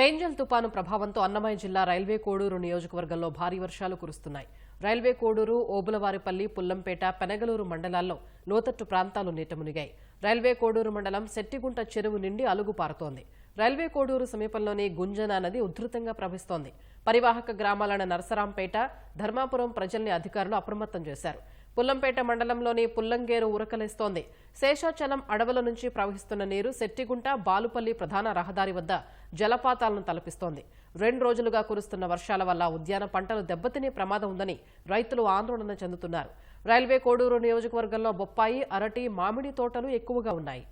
పేంజల్ తుపాను ప్రభావంతో అన్నమయ్య జిల్లా రైల్వే కోడూరు నియోజకవర్గంలో భారీ వర్షాలు కురుస్తున్నాయి. రైల్వే కోడూరు ఓబులవారిపల్లి పుల్లంపేట పెనగలూరు మండలాల్లో లోతట్టు ప్రాంతాలు నీట మునిగాయి. రైల్వే కోడూరు మండలం శెట్టిగుంట చెరువు నిండి అలుగు పారుతోంది. రైల్వే కోడూరు సమీపంలోని గుంజన నది ఉధృతంగా ప్రవహిస్తోంది. పరివాహక గ్రామాలైన నరసరాంపేట ధర్మాపురం ప్రజల్ని అధికారులు అప్రమత్తం చేశారు. పుల్లంపేట మండలంలోని పుల్లంగేరు ఉరకలేస్తోంది శేషాచలం అడవుల నుంచి ప్రవహిస్తున్న నీరు సెట్టిగుంట బాలుపల్లి ప్రధాన రహదారి వద్ద జలపాతాలను తలపిస్తోంది. రెండు రోజులుగా కురుస్తున్న వర్షాల వల్ల ఉద్యాన పంటలు దెబ్బతినే ప్రమాదం ఉందని రైతులు ఆందోళన చెందుతున్నారు. రైల్వే కోడూరు నియోజకవర్గంలో బొప్పాయి అరటి మామిడి తోటలు ఎక్కువగా ఉన్నాయి.